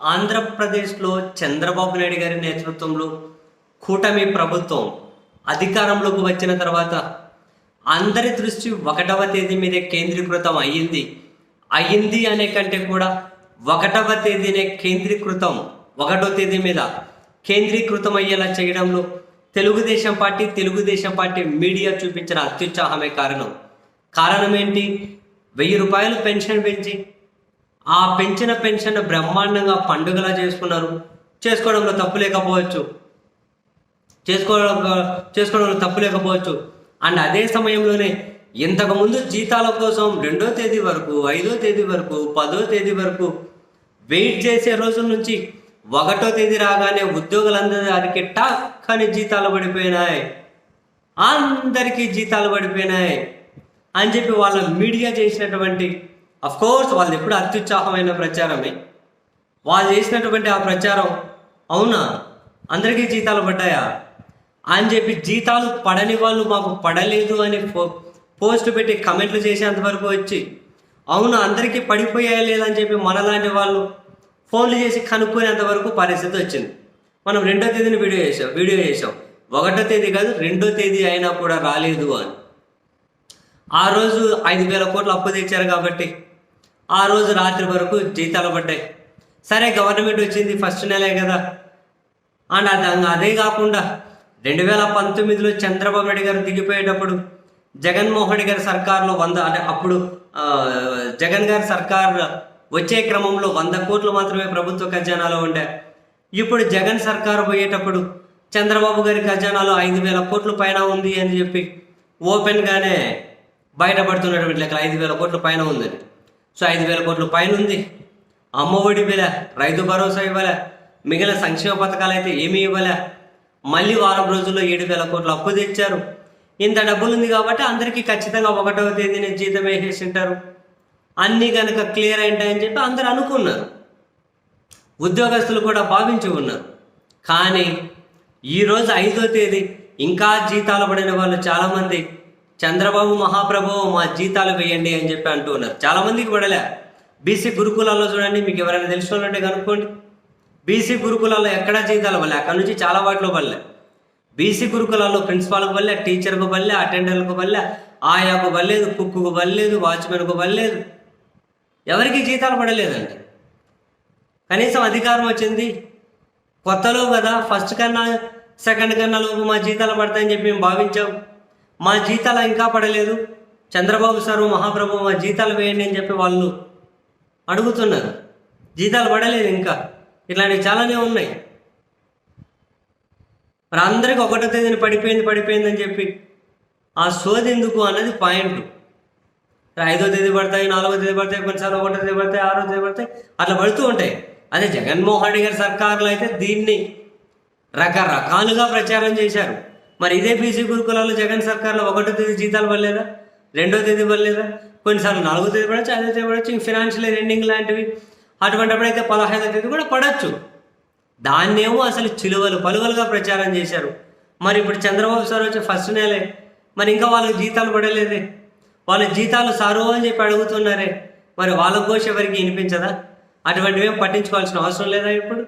ఆంధ్రప్రదేశ్లో చంద్రబాబు నాయుడు గారి నేతృత్వంలో కూటమి ప్రభుత్వం అధికారంలోకి వచ్చిన తర్వాత అందరి దృష్టి ఒకటవ తేదీ మీదే కేంద్రీకృతం అయ్యింది. అయ్యింది అనే కంటే కూడా ఒకటవ తేదీనే కేంద్రీకృతం ఒకటో తేదీ మీద కేంద్రీకృతం అయ్యేలా చేయడంలో Telugu Desam party Telugu Desam party media చూపించిన అత్యుత్సాహమే కారణం. కారణం ఏంటి? వెయ్యి రూపాయలు పెన్షన్ పెంచి ఆ పెంచిన పెన్షన్ బ్రహ్మాండంగా పండుగలా చేసుకున్నారు. చేసుకోవడంలో తప్పు లేకపోవచ్చు. చేసుకోవడం చేసుకోవడంలో తప్పు లేకపోవచ్చు. అండ్ అదే సమయంలోనే ఇంతకుముందు జీతాల కోసం రెండో తేదీ వరకు ఐదో తేదీ వరకు పదో తేదీ వరకు వెయిట్ చేసే రోజుల నుంచి ఒకటో తేదీ రాగానే ఉద్యోగులందరికీ టక్ అని జీతాలు పడిపోయినాయి. అందరికీ జీతాలు పడిపోయినాయి. అని చెప్పి వాళ్ళ మీడియా చేసినటువంటి కోర్స్ వాళ్ళు ఎప్పుడు అత్యుత్సాహమైన ప్రచారమే. వాళ్ళు చేసినటువంటి ఆ ప్రచారం అవునా? అందరికీ జీతాలు పడ్డాయా? అని చెప్పి జీతాలు పడని వాళ్ళు మాకు పడలేదు అని పో పోస్ట్ పెట్టి కమెంట్లు చేసేంతవరకు వచ్చి అవును అందరికీ పడిపోయాయా లేదని చెప్పి మనలాంటి వాళ్ళు ఫోన్లు చేసి కనుక్కునేంత వరకు పరిస్థితి వచ్చింది. మనం రెండో తేదీని వీడియో చేసాం వీడియో చేసాం ఒకటో తేదీ కాదు రెండో తేదీ అయినా కూడా రాలేదు అని. ఆ రోజు ఐదు వేల కోట్లు అప్పు తెచ్చారు కాబట్టి ఆ రోజు రాత్రి వరకు జీతాలు పడ్డాయి. సరే గవర్నమెంట్ వచ్చింది ఫస్ట్ నెలే కదా. అండ్ అది అదే కాకుండా రెండు వేల పంతొమ్మిదిలో చంద్రబాబు నాయుడు గారు దిగిపోయేటప్పుడు జగన్మోహన్ గారి సర్కార్లో వంద అంటే అప్పుడు జగన్ గారి సర్కార్ వచ్చే క్రమంలో వంద కోట్లు మాత్రమే ప్రభుత్వ ఖజానాలో ఉండే. ఇప్పుడు జగన్ సర్కారు పోయేటప్పుడు చంద్రబాబు గారి ఖజానాలో ఐదు వేల కోట్ల పైన ఉంది అని చెప్పి ఓపెన్గానే బయటపడుతున్నటువంటి లెక్క ఐదు వేల కోట్ల పైన ఉందని. సో ఐదు వేల కోట్ల పైన ఉంది. అమ్మఒడి మీద రైతు భరోసా ఇవ్వలే? మిగిలిన సంక్షేమ పథకాలు అయితే ఏమీ ఇవ్వలే? మళ్ళీ వారం రోజుల్లో ఏడు వేల కోట్లు అప్పు తెచ్చారు. ఇంత డబ్బులు ఉంది కాబట్టి అందరికీ ఖచ్చితంగా ఒకటవ తేదీన జీతం వేసేసి ఉంటారు అన్నీ కనుక క్లియర్ అయింటాయని చెప్పి అందరూ అనుకున్నారు. ఉద్యోగస్తులు కూడా భావించి ఉన్నారు. కానీ ఈరోజు ఐదో తేదీ ఇంకా జీతాలు పడిన వాళ్ళు చాలామంది చంద్రబాబు మహాప్రభు మా జీతాలు వేయండి అని చెప్పి అంటూ ఉన్నారు. చాలామందికి పడలే. బీసీ గురుకులాల్లో చూడండి మీకు ఎవరైనా తెలిసిన వాళ్ళంటే కనుక్కోండి. బీసీ గురుకులాల్లో ఎక్కడా జీతాలు పడలే. అక్కడ నుంచి చాలా వాటిలో పడలే. బీసీ గురుకులాల్లో ప్రిన్సిపాల్కు పడలే టీచర్కు పడలే అటెండర్లకు పడలే ఆయాకు పడలేదు కుక్కుకు పడలేదు వాచ్మెన్కు పడలేదు. ఎవరికి జీతాలు పడలేదండి. కనీసం అధికారం వచ్చింది. కొత్తలో కదా ఫస్ట్ కన్నా సెకండ్ కన్నా లోపు మా జీతాలు పడతాయని చెప్పి మేము భావించాం. మా జీతాలు ఇంకా పడలేదు. చంద్రబాబు సారు మహాప్రభు మా జీతాలు వేయండి అని చెప్పి వాళ్ళు అడుగుతున్నారు. జీతాలు పడలేదు ఇంకా. ఇట్లాంటివి చాలానే ఉన్నాయి. మరి అందరికి ఒకటో తేదీని పడిపోయింది పడిపోయింది అని చెప్పి ఆ సోది ఎందుకు అన్నది పాయింట్ ఐదో తేదీ పడతాయి నాలుగో తేదీ పడతాయి కొన్నిసార్లు ఒకటో తేదీ పడతాయి ఆరో తేదీ పడతాయి అట్లా పడుతూ ఉంటాయి. అదే జగన్మోహన్ రెడ్డి గారి సర్కారులో అయితే దీన్ని రకరకాలుగా ప్రచారం చేశారు. మరి ఇదే బీసీ గురుకులాలు జగన్ సర్కార్లో ఒకటో తేదీ జీతాలు పడలేదా? రెండో తేదీ పడలేదా? కొన్నిసార్లు నాలుగో తేదీ పడచ్చు ఐదో తేదీ పడచ్చు ఇంక ఫినాన్షియల్ ఎండింగ్ లాంటివి. అటువంటిప్పుడైతే పదహైదో తేదీ కూడా పడచ్చు. దాన్నేమో అసలు చిలువలు పలువలుగా ప్రచారం చేశారు. మరి ఇప్పుడు చంద్రబాబు సార్ వచ్చి ఫస్ట్ నెలే. మరి ఇంకా వాళ్ళకి జీతాలు పడలేదే. వాళ్ళ జీతాలు సారు అని చెప్పి అడుగుతున్నారే. మరి వాళ్ళ ఘోష ఎవరికి వినిపించదా? అటువంటివి ఏం పట్టించుకోవాల్సిన అవసరం లేదా ఇప్పుడు?